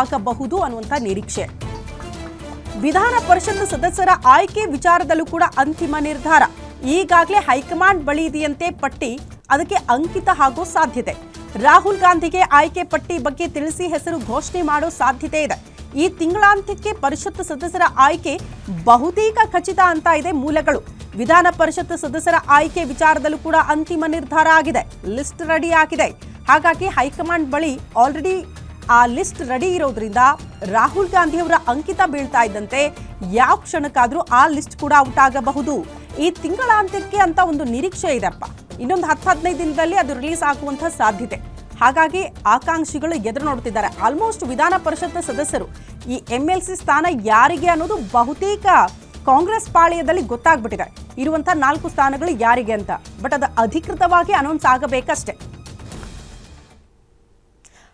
ಆಗಬಹುದು ಅನ್ನುವಂಥ ನಿರೀಕ್ಷೆ. ವಿಧಾನ ಪರಿಷತ್ ಸದಸ್ಯರ ಆಯ್ಕೆ ವಿಚಾರದಲ್ಲೂ ಕೂಡ ಅಂತಿಮ ನಿರ್ಧಾರ. ಈಗಾಗಲೇ ಹೈಕಮಾಂಡ್ ಬಳಿ ಇದೆಯಂತೆ ಪಟ್ಟಿ ಅದಕ್ಕೆ ಅಂಕಿತ ಆಗೋ ಸಾಧ್ಯತೆ. ರಾಹುಲ್ ಗಾಂಧಿಗೆ ಆಯ್ಕೆ ಪಟ್ಟಿ ಬಗ್ಗೆ ತಿಳಿಸಿ ಹೆಸರು ಘೋಷಣೆ ಮಾಡೋ ಸಾಧ್ಯತೆ ಇದೆ. ಈ ತಿಂಗಳಾಂತ್ಯಕ್ಕೆ ಪರಿಷತ್ ಸದಸ್ಯರ ಆಯ್ಕೆ ಬಹುತೇಕ ಖಚಿತ ಅಂತ ಇದೆ ಮೂಲಗಳು. ವಿಧಾನ ಪರಿಷತ್ ಸದಸ್ಯರ ಆಯ್ಕೆ ವಿಚಾರದಲ್ಲೂ ಕೂಡ ಅಂತಿಮ ನಿರ್ಧಾರ ಆಗಿದೆ. ಲಿಸ್ಟ್ ರೆಡಿ ಆಗಿದೆ. ಹಾಗಾಗಿ ಹೈಕಮಾಂಡ್ ಬಳಿ ಆಲ್ರೆಡಿ ಆ ಲಿಸ್ಟ್ ರೆಡಿ ಇರೋದ್ರಿಂದ ರಾಹುಲ್ ಗಾಂಧಿ ಅವರ ಅಂಕಿತ ಬೀಳ್ತಾ ಇದ್ದಂತೆ ಯಾವ ಕ್ಷಣಕ್ಕಾದರೂ ಆ ಲಿಸ್ಟ್ ಕೂಡ ಔಟ್ ಆಗಬಹುದು. ಈ ತಿಂಗಳಾಂತ್ಯಕ್ಕೆ ಅಂತ ಒಂದು ನಿರೀಕ್ಷೆ ಇದೆಪ್ಪ. ಇನ್ನೊಂದು ಹತ್ತು ಹದಿನೈದು ದಿನದಲ್ಲಿ ಅದು ರಿಲೀಸ್ ಆಗುವಂತ ಸಾಧ್ಯತೆ. ಹಾಗಾಗಿ ಆಕಾಂಕ್ಷಿಗಳು ಎದುರು ನೋಡ್ತಿದ್ದಾರೆ ಆಲ್ಮೋಸ್ಟ್ ವಿಧಾನ ಪರಿಷತ್ ಸದಸ್ಯರು ಈ ಎಂ ಎಲ್ ಸಿ ಸ್ಥಾನ ಯಾರಿಗೆ ಅನ್ನೋದು ಬಹುತೇಕ ಕಾಂಗ್ರೆಸ್ ಪಾಳ್ಯದಲ್ಲಿ ಗೊತ್ತಾಗ್ಬಿಟ್ಟಿದೆ. ಇರುವಂತ ನಾಲ್ಕು ಸ್ಥಾನಗಳು ಯಾರಿಗೆ ಅಂತ. ಬಟ್ ಅದು ಅಧಿಕೃತವಾಗಿ ಅನೌನ್ಸ್ ಆಗಬೇಕಷ್ಟೇ.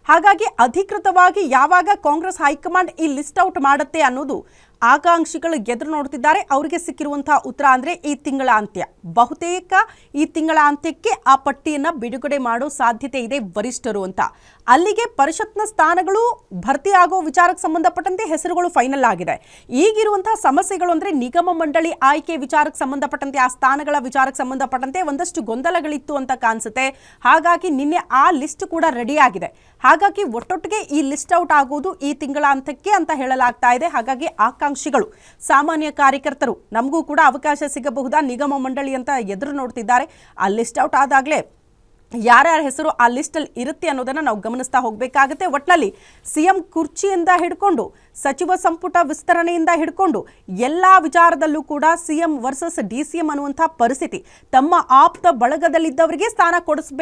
ಹಾಗಾಗಿ ಅಧಿಕೃತವಾಗಿ ಯಾವಾಗ ಕಾಂಗ್ರೆಸ್ ಹೈಕಮಾಂಡ್ ಈ ಲಿಸ್ಟ್ ಔಟ್ ಮಾಡುತ್ತೆ ಅನ್ನೋದು ಆಕಾಂಕ್ಷಿಗಳು ಎದುರು ನೋಡ್ತಿದ್ದಾರೆ ಅವರಿಗೆ ಸಿಕ್ಕಿರುವಂತಹ ಉತ್ತರ ಅಂದ್ರೆ ಈ ತಿಂಗಳ ಅಂತ್ಯ. ಬಹುತೇಕ ಈ ತಿಂಗಳ ಅಂತ್ಯಕ್ಕೆ ಆ ಪಟ್ಟಿಯನ್ನ ಬಿಡುಗಡೆ ಮಾಡೋ ಸಾಧ್ಯತೆ ಇದೆ ವರಿಷ್ಠರು ಅಂತ. ಅಲ್ಲಿಗೆ ಪರಿಷತ್ನ ಸ್ಥಾನಗಳು ಭರ್ತಿ ಆಗೋ ವಿಚಾರಕ್ಕೆ ಸಂಬಂಧಪಟ್ಟಂತೆ ಹೆಸರುಗಳು ಫೈನಲ್ ಆಗಿದೆ. ಈಗಿರುವಂತಹ ಸಮಸ್ಯೆಗಳು ಅಂದ್ರೆ ನಿಗಮ ಮಂಡಳಿ ಆಯ್ಕೆ ವಿಚಾರಕ್ಕೆ ಸಂಬಂಧಪಟ್ಟಂತೆ, ಆ ಸ್ಥಾನಗಳ ವಿಚಾರಕ್ಕೆ ಸಂಬಂಧಪಟ್ಟಂತೆ ಒಂದಷ್ಟು ಗೊಂದಲಗಳಿತ್ತು ಅಂತ ಕಾಣಿಸುತ್ತೆ. ಹಾಗಾಗಿ ನಿನ್ನೆ ಆ ಲಿಸ್ಟ್ ಕೂಡ ರೆಡಿ ಆಗಿದೆ. ಹಾಗಾಗಿ ಒಟ್ಟೊಟ್ಟಿಗೆ ಈ ಲಿಸ್ಟ್ ಔಟ್ ಆಗುವುದು ಈ ತಿಂಗಳ ಅಂತ್ಯಕ್ಕೆ ಅಂತ ಹೇಳಲಾಗ್ತಾ ಇದೆ. ಹಾಗಾಗಿ ಆಕಾಂಕ್ಷಿಗಳು ಸಾಮಾನ್ಯ ಕಾರ್ಯಕರ್ತರು ನಮಗೂ ಕೂಡ ಅವಕಾಶ ಸಿಗಬಹುದಾ? ನಿಗಮ ಮಂಡಳಿ ಅಂತ ಎದುರು ನೋಡ್ತಿದ್ದಾರೆ. ಆ ಲಿಸ್ಟ್ ಔಟ್ ಆದಾಗಲೇ ಯಾರ್ಯಾರ ಹೆಸರು ಆ ಲಿಸ್ಟಲ್ಲಿ ಇರುತ್ತೆ ಅನ್ನೋದನ್ನ ನಾವು ಗಮನಿಸ್ತಾ ಹೋಗಬೇಕಾಗುತ್ತೆ. ಒಟ್ನಲ್ಲಿ ಸಿಎಂ ಕುರ್ಚಿಯಿಂದ ಹಿಡ್ಕೊಂಡು, ಸಚಿವ ಸಂಪುಟ ವಿಸ್ತರಣೆಯಿಂದ ಹಿಡ್ಕೊಂಡು, ಎಲ್ಲ ವಿಚಾರದಲ್ಲೂ ಕೂಡ CM versus D C M ಪರಿಸ್ಥಿತಿ ತಮ್ಮ ಆಪ್ತ ಬಳಗದಲ್ಲಿದ್ದವರಿಗೆ ಸ್ಥಾನ ಕೊಡಿಸ್ಬೇಕು